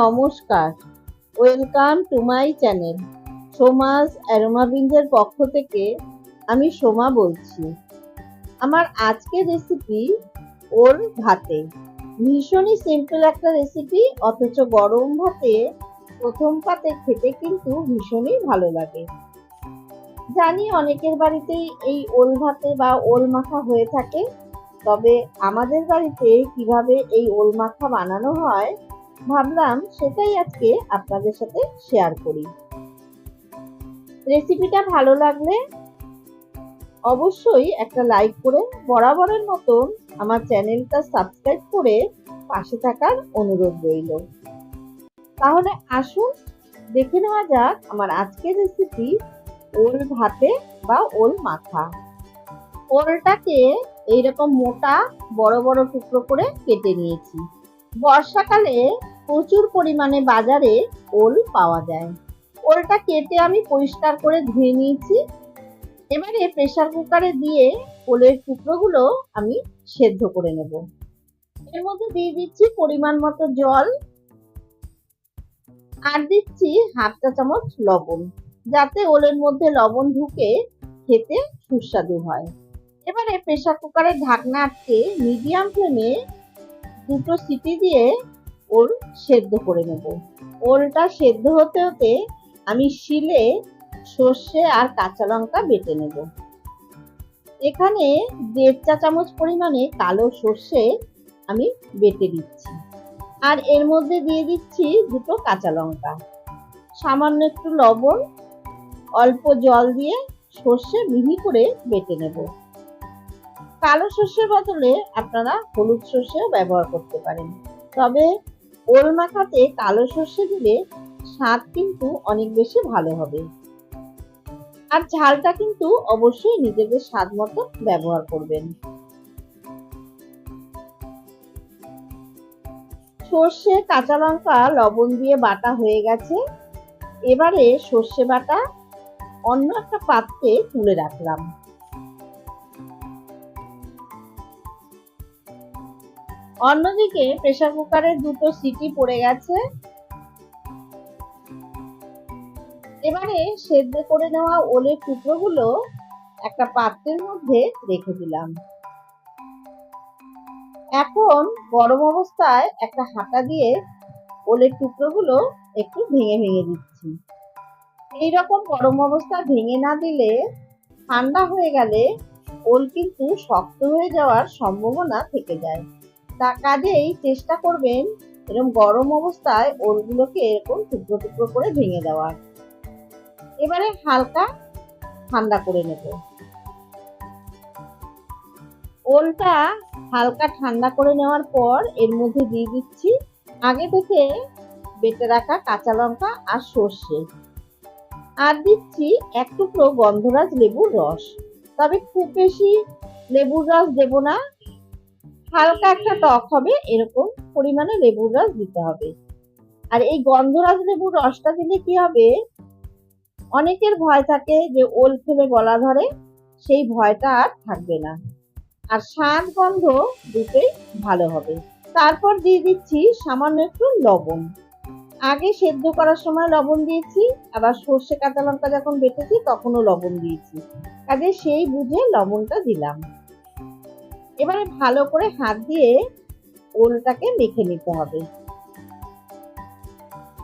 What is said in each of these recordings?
নমস্কার। Welcome to my channel সোমাস অ্যারোমাবিন্দের পক্ষ থেকে আমি সোমা বলছি। আমার আজকের রেসিপি ওল ভাতে। ভীষণই সিম্পল একটা রেসিপি অথচ গরম ভাতে প্রথম পাতে খেতে কিন্তু ভীষণই ভালো লাগে। জানি অনেকের বাড়িতেই এই ওল ভাতে বা ওল মাখা হয়ে থাকে, তবে আমাদের বাড়িতে কীভাবে এই ওল মাখা বানানো হয় ভাবলাম সেটাই আজকে আপনাদের সাথে শেয়ার করি। রেসিপিটা ভালো লাগলে অবশ্যই একটা লাইক করে বরাবরের মতন আমার চ্যানেলটা সাবস্ক্রাইব করে পাশে থাকার অনুরোধ রইল। তাহলে আসুন দেখে নেওয়া যাক আমার আজকের রেসিপি ওল ভাতে বা ওল মাথা ওলটাকে এইরকম মোটা বড় বড় টুকরো করে কেটে নিয়েছি। বর্ষাকালে প্রচুর পরিমাণে বাজারে ওল পাওয়া যায়। ওলটা কেটে আমি পরিষ্কার করে ধুয়ে নিয়েছি। এবারে প্রেসার কুকারে দিয়ে ওলের টুকরোগুলো আমি সেদ্ধ করে নেব। এর মধ্যে দিয়ে দিচ্ছি পরিমাণ মতো জল আর দিচ্ছি হাফ চা চামচ লবণ, যাতে ওলের মধ্যে লবণ ঢুকে খেতে সুস্বাদু হয়। এবারে প্রেসার কুকারের ঢাকনা আটকে মিডিয়াম ফ্লেমে দুটো সিটি দিয়ে ওল সেদ্ধ করে নেব। ওলটা সেদ্ধ হতে হতে আমি শিলে সর্ষে আর কাঁচা লঙ্কা বেটে নেব। এখানে দেড় চা চামচ পরিমাণে কালো সর্ষে আমি বেটে দিচ্ছি। আর এর মধ্যে দিয়ে দিচ্ছি দুটো কাঁচা লঙ্কা। সামান্য একটু লবণ, অল্প জল দিয়ে সর্ষে মিহি করে বেটে নেব। কালো সর্ষের বদলে আপনারা হলুদ সর্ষেও ব্যবহার করতে পারেন। তবে ওল মাখাতে কালো সর্ষে দিলে স্বাদ কিন্তু অনেক বেশি ভালো হবে। আর ঝালটা কিন্তু অবশ্যই নিজেদের স্বাদ মতো ব্যবহার করবেন। সর্ষে, কাঁচা লঙ্কা, লবণ দিয়ে বাটা হয়ে গেছে। এবারে সর্ষে বাটা অন্য একটা পাত্রে তুলে রাখলাম। অন্যদিকে প্রেসার কুকারের দুটো সিটি পড়ে গেছে। এবারে সেদ্ধ করে নেওয়া ওলের টুকরোগুলো একটা পাত্রের মধ্যে রেখে দিলাম। এখন গরম অবস্থায় একটা হাতা দিয়ে ওলের টুকরোগুলো একটু ভেঙে ভেঙে দিচ্ছি। এইরকম গরম অবস্থা ভেঙে না দিলে ঠান্ডা হয়ে গেলে ওল কিন্তু শক্ত হয়ে যাওয়ার সম্ভাবনা থেকে যায়। তা কাজেই চেষ্টা করবেন এরকম গরম অবস্থায় ওলগুলোকে এরকম টুকরো টুকরো করে ভেঙে দেওয়ার। এবারে হালকা ঠান্ডা করে নেব। ওলটা হালকা ঠান্ডা করে নেওয়ার পর এর মধ্যে দিয়ে দিচ্ছি আগে থেকে বেটে রাখা কাঁচা লঙ্কা আর সর্ষে। আর দিচ্ছি এক টুকরো গন্ধরাজ লেবুর রস। তবে খুব বেশি লেবুর রস দেব না হালকা একটা টক হবে, এরকম পরিমাণে লেবুর রস দিতে হবে। আর এই গন্ধরাজ লেবুর রসটা দিলে কি হবে? অনেকের ভয় থাকে যে ওল ফেলে গলা ধরে, সেই ভয়টা আর থাকবে না। আর স্বাদ গন্ধ দুটোই ভালো হবে। তারপর দিয়ে দিচ্ছি সামান্য একটু লবণ। আগে সেদ্ধ করার সময় লবণ দিয়েছি, আবার সর্ষে কাঁচা লঙ্কা যখন বেটেছি তখনও লবণ দিয়েছি। কাজে সেই বুঝে লবণটা দিলাম। এবারে ভালো করে হাত দিয়ে ওলটাকে মেখে নিতে হবে।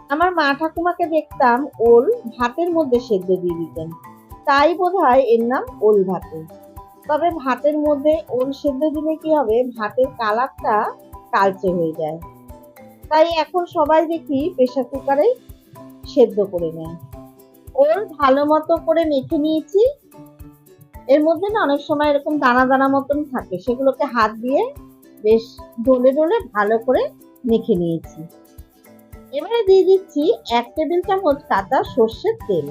আমার মা ঠাকুমাকে দেখতাম ওল ভাতের মধ্যে সেদ্ধ দিয়ে দিতেন। তাই বোধ হয় এর নাম ওল ভাতে। তবে ভাতের মধ্যে ওল সেদ্ধ দিলে কি হবে? ভাতের কালারটা কালচে হয়ে যায়। তাই এখন সবাই দেখি প্রেসার কুকারে সেদ্ধ করে নেয়। ওল ভালো মতো করে মেখে নিয়েছি। এর মধ্যে না অনেক সময় এরকম দানা দানা মতন থাকে, সেগুলোকে হাত দিয়ে বেশ ডলে ডলে ভালো করে মেখে নিয়েছি। এবারে দিয়ে দিচ্ছি এক টেবিল চামচ কাঁচা সর্ষের তেল।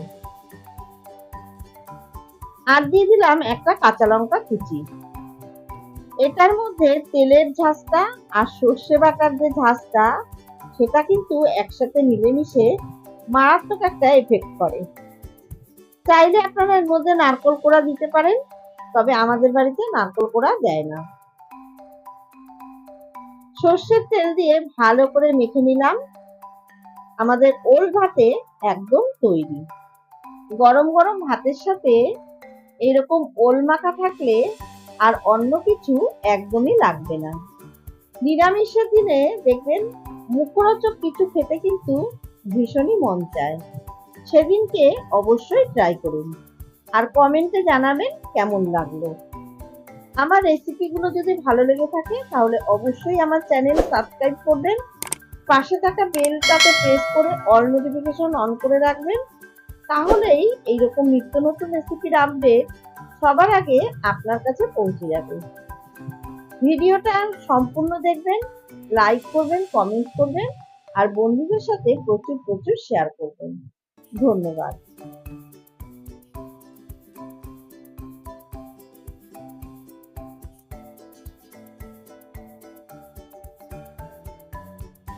আর দিয়ে দিলাম একটা কাঁচা লঙ্কা কুচি। এটার মধ্যে তেলের ঝাঁসটা আর সর্ষে বাটার যে ঝাঁসটা সেটা কিন্তু একসাথে মিলেমিশে মারাত্মক একটা এফেক্ট করে। চাইলে আপনারা এর মধ্যে নারকল কোড়া দিতে পারেন, তবে আমাদের বাড়িতে নারকল কোড়া দেয় না। সর্ষের তেল দিয়ে ভালো করে মেখে নিলাম। আমাদের ওল ভাতে একদম তৈরি। গরম গরম ভাতের সাথে এরকম ওল মাখা থাকলে আর অন্য কিছু একদমই লাগবে না। নিরামিষের দিনে দেখবেন মুখরোচক কিছু খেতে কিন্তু ভীষণই মন চায়। সেদিনকে অবশ্যই ট্রাই করুন। আর কমেন্টে জানাবেন কেমন লাগল। আমার রেসিপিগুলো যদি ভালো লেগে থাকে, তাহলে অবশ্যই আমার চ্যানেল সাবস্ক্রাইব করবেন। পাশে থাকা বেলটাকে প্রেস করে অল নোটিফিকেশন অন করে রাখবেন। তাহলেই এইরকম নিত্য নতুন রেসিপির আপডেট সবার আগে আপনার কাছে পৌঁছে যাবে। ভিডিওটা সম্পূর্ণ দেখবেন লাইক করবেন কমেন্ট করবেন, আর বন্ধুদের সাথে প্রচুর প্রচুর শেয়ার করবেন। ধন্যবাদ।